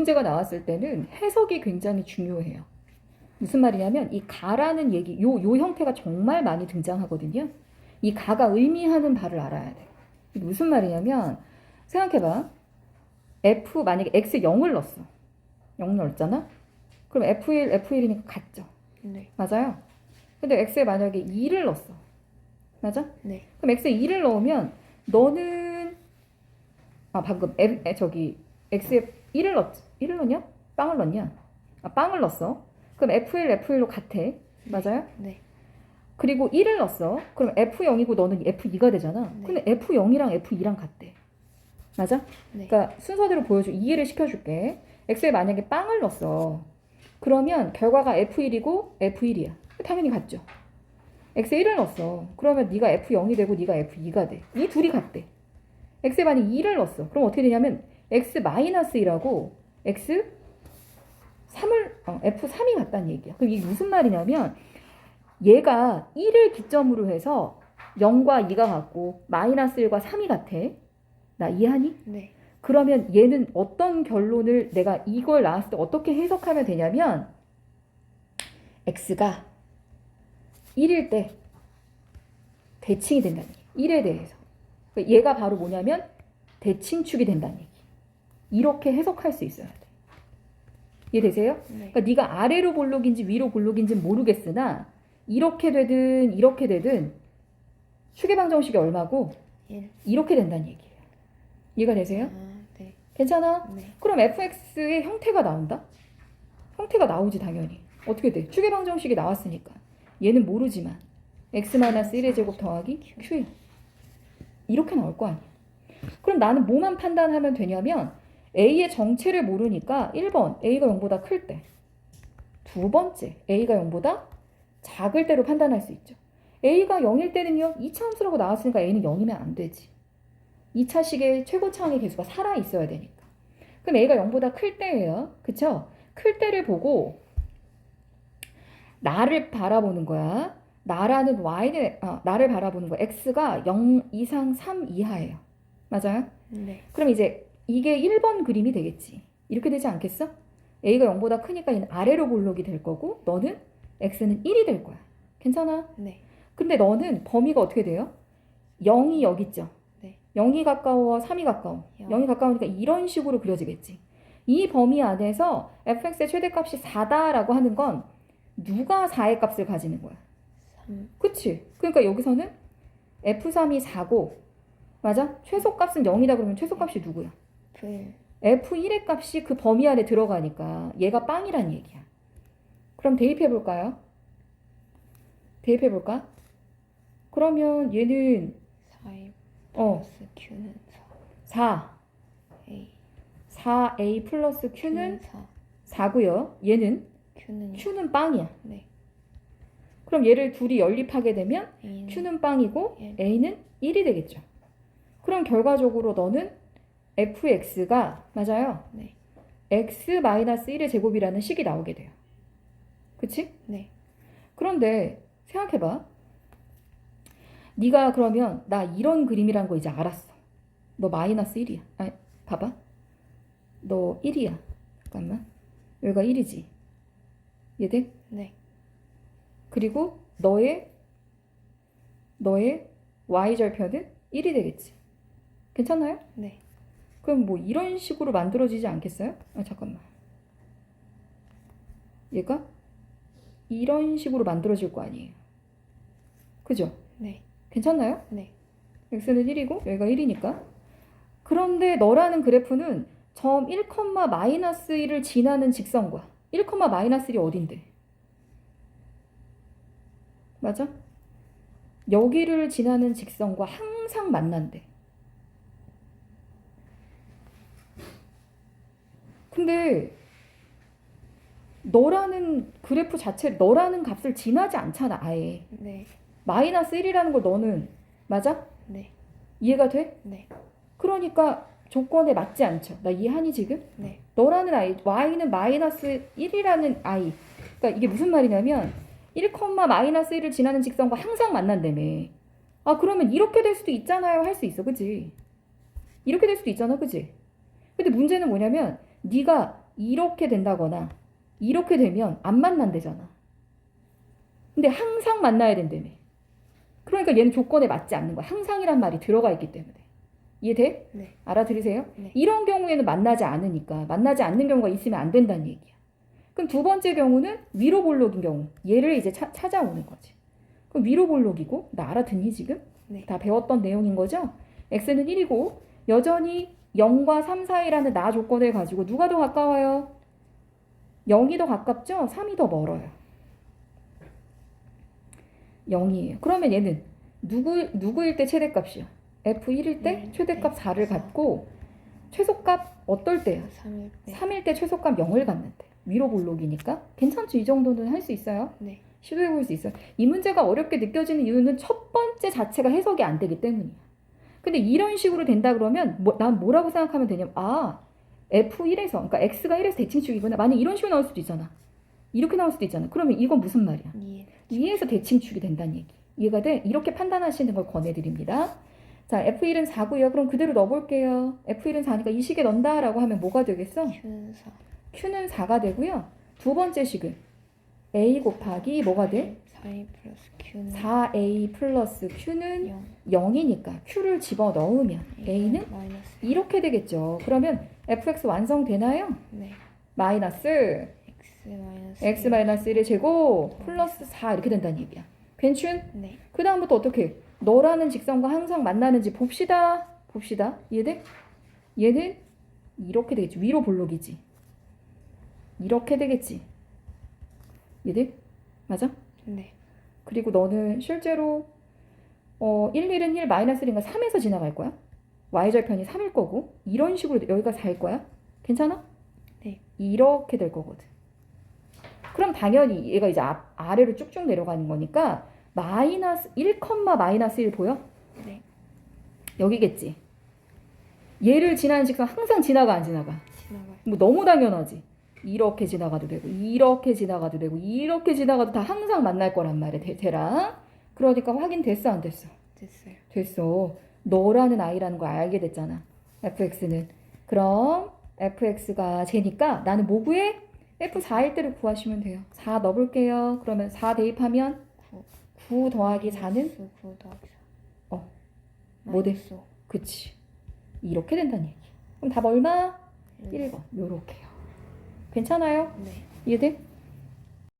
문제가 나왔을 때는 해석이 굉장히 중요해요. 무슨 말이냐면 이 가라는 얘기, 요, 요 형태가 정말 많이 등장하거든요. 이 가가 의미하는 바를 알아야 돼. 무슨 말이냐면 생각해봐. F 만약에 X 0을 넣었어. 0 넣었잖아? 그럼 F1, F1이니까 같죠. 네. 맞아요? 근데 X에 만약에 2를 넣었어. 맞아? 네. 그럼 X에 2를 넣으면 너는 아 방금 F, 에, 저기 X에 1을 넣었지 1을 넣냐? 빵을 넣냐? 아 빵을 넣었어. 그럼 F1, F1로 같아. 맞아요? 네. 그리고 1을 넣었어. 그럼 F0이고 너는 F2가 되잖아. 네. 근데 F0이랑 F2랑 같대. 맞아? 네. 그러니까 순서대로 보여줘. 이해를 시켜줄게. X에 만약에 빵을 넣었어. 그러면 결과가 F1이고 F1이야. 당연히 같죠. X에 1을 넣었어. 그러면 네가 F0이 되고 네가 F2가 돼. 이 둘이 같대. X에 만약에 2를 넣었어. 그럼 어떻게 되냐면 X-1하고 X 3을 어, F3이 같다는 얘기야. 그럼 이게 무슨 말이냐면 얘가 1을 기점으로 해서 0과 2가 같고 마이너스 1과 3이 같아. 나 이해하니? 네. 그러면 얘는 어떤 결론을 내가 이걸 나왔을 때 어떻게 해석하면 되냐면 x가 1일 때 대칭이 된다는 얘기. 1에 대해서. 그러니까 얘가 바로 뭐냐면 대칭축이 된다는 얘기. 이렇게 해석할 수 있어야 돼. 이해되세요? 네. 그러니까 네가 아래로 볼록인지 위로 볼록인지 모르겠으나 이렇게 되든 이렇게 되든 추계방 정식이 얼마고 1. 이렇게 된다는 얘기예요. 이해가 되세요? 아, 네. 괜찮아? 네. 그럼 fx의 형태가 나온다? 형태가 나오지 당연히. 어떻게 돼? 추계방 정식이 나왔으니까. 얘는 모르지만 x-1의 제곱 더하기 q야. 이렇게 나올 거 아니야. 그럼 나는 뭐만 판단하면 되냐면 a의 정체를 모르니까 1번 a가 0보다 클 때. 두 번째 a가 0보다 작을 때로 판단할 수 있죠. a가 0일 때는요. 2차 함수라고 나왔으니까 a는 0이면 안 되지. 2차식의 최고 차항의 개수가 살아 있어야 되니까. 그럼 a가 0보다 클 때예요. 그쵸? 클 때를 보고 나를 바라보는 거야. 나라는 y는 아, 나를 바라보는 거야. x가 0 이상 3 이하예요. 맞아요? 네. 그럼 이제 이게 1번 그림이 되겠지. 이렇게 되지 않겠어? a가 0보다 크니까 아래로 볼록이 될 거고 너는 x는 1이 될 거야. 괜찮아? 네. 근데 너는 범위가 어떻게 돼요? 0이 여기 있죠. 네. 0이 가까워, 3이 가까워. 영. 0이 가까우니까 이런 식으로 그려지겠지. 이 범위 안에서 fx의 최대값이 4다라고 하는 건 누가 4의 값을 가지는 거야? 3. 그치? 그러니까 여기서는 f3이 4고 맞아? 최소값은 0이다 그러면 최소값이 누구야? 풀. f1의 값이 그 범위 안에 들어가니까 얘가 빵이란 얘기야. 그럼 대입해 볼까요? 대입해 볼까? 그러면 얘는 4A 어, 플러스 Q는 4. 4. A. 4a 플러스 q는 4. 4고요. 얘는 Q는 q는 빵이야. 네. 그럼 얘를 둘이 연립하게 되면 A는 q는 빵이고 일. a는 1이 되겠죠. 그럼 결과적으로 너는 fx가 맞아요. 네. x-1의 제곱이라는 식이 나오게 돼요. 그치? 네. 그런데 생각해봐. 네가 그러면 나 이런 그림이란 거 이제 알았어. 너 마이너스 1이야. 아니, 봐봐. 너 1이야. 잠깐만. 여기가 1이지. 얘들? 네. 그리고 너의 너의 y절편은 1이 되겠지. 괜찮아요? 네. 그럼 뭐 이런 식으로 만들어지지 않겠어요? 아 잠깐만. 얘가 이런 식으로 만들어질 거 아니에요. 그죠? 네. 괜찮나요? 네. x는 1이고 여기가 1이니까. 그런데 너라는 그래프는 점 1, 마이너스 1을 지나는 직선과 1, 마이너스 1이 어딘데? 맞아? 여기를 지나는 직선과 항상 만난대. 근데 너라는 그래프 자체 너라는 값을 지나지 않잖아 아예 네. 마이너스 1이라는 걸 너는 맞아? 네. 이해가 돼? 네. 그러니까 조건에 맞지 않죠. 나 이해하니 지금? 네. 너라는 아이, y는 마이너스 1이라는 아이. 그러니까 이게 무슨 말이냐면 1, 마이너스 1을 지나는 직선과 항상 만난다며. 아 그러면 이렇게 될 수도 있잖아요 할 수 있어, 그지? 이렇게 될 수도 있잖아, 그지? 근데 문제는 뭐냐면 네가 이렇게 된다거나 이렇게 되면 안 만난대잖아. 근데 항상 만나야 된다며. 그러니까 얘는 조건에 맞지 않는 거야. 항상이란 말이 들어가 있기 때문에. 이해돼? 네. 알아들으세요? 네. 이런 경우에는 만나지 않으니까 만나지 않는 경우가 있으면 안 된다는 얘기야. 그럼 두 번째 경우는 위로 볼록인 경우. 얘를 이제 차- 찾아오는 거지. 그럼 위로 볼록이고 나 알아듣니 지금? 네. 다 배웠던 내용인 거죠? x는 1이고 여전히 0과 3 사이라는 나 조건을 가지고 누가 더 가까워요? 0이 더 가깝죠? 3이 더 멀어요. 0이에요. 그러면 얘는 누구 누구일 때 최대값이요? f1일 때일 최대값 때 4를 사. 갖고 최소값 어떨 때요? 3일 때. 3일 때 최소값 0을 갖는데 위로 볼록이니까 괜찮죠? 이 정도는 할 수 있어요. 네. 시도해 볼 수 있어요. 이 문제가 어렵게 느껴지는 이유는 첫 번째 자체가 해석이 안 되기 때문이야. 근데 이런 식으로 된다 그러면 뭐, 난 뭐라고 생각하면 되냐면 아 F1에서 그러니까 X가 1에서 대칭축이구나. 만약 이런 식으로 나올 수도 있잖아. 이렇게 나올 수도 있잖아. 그러면 이건 무슨 말이야? 이해. 2에서 대칭축이 된다는 얘기. 이해가 돼? 이렇게 판단하시는 걸 권해드립니다. 자, F1은 4고요. 그럼 그대로 넣어볼게요. F1은 4니까 이 식에 넣는다 라고 하면 뭐가 되겠어? Q는 4. Q는 4가 되고요. 두 번째 식은 A 곱하기 뭐가 돼? 4A 플러스 Q는 4A 플러스 Q는 0. 0이니까 Q를 집어 넣으면 A는 마이너스 이렇게 되겠죠. 그러면 fx 완성되나요? 네. 마이너스 X 마이너스 x 마이너스 1의 제곱 플러스 4 이렇게 된다는 얘기야. 괜춘? 네. 그 다음부터 어떻게? 너라는 직선과 항상 만나는지 봅시다. 봅시다. 이해돼? 얘는 이렇게 되겠지. 위로 볼록이지. 이렇게 되겠지. 이해돼? 맞아? 네. 그리고 너는 실제로 어, 1, 1은 1, 마이너스 1인가 3에서 지나갈 거야. y절편이 3일 거고 이런 식으로 여기가 4일 거야. 괜찮아? 네. 이렇게 될 거거든. 그럼 당연히 얘가 이제 앞, 아래로 쭉쭉 내려가는 거니까 마이너스 1, 마이너스 1 보여? 네. 여기겠지. 얘를 지나는 직선 항상 지나가 안 지나가? 지나가요. 뭐 너무 당연하지. 이렇게 지나가도 되고 이렇게 지나가도 되고 이렇게 지나가도 다 항상 만날 거란 말이야. 대, 대랑. 그러니까 확인됐어 안 됐어? 됐어요. 됐어. 너라는 아이라는 걸 알게 됐잖아. fx는. 그럼 fx가 제니까 나는 뭐 구해? f4일 때를 구하시면 돼요. 4 넣어볼게요. 그러면 4 대입하면 9. 9 더하기 4는 9 더하기 4. 어. 뭐 오. 그치. 이렇게 된다는 얘기. 그럼 답 얼마? 일. 1번. 요렇게요. 괜찮아요? 네. 이해돼?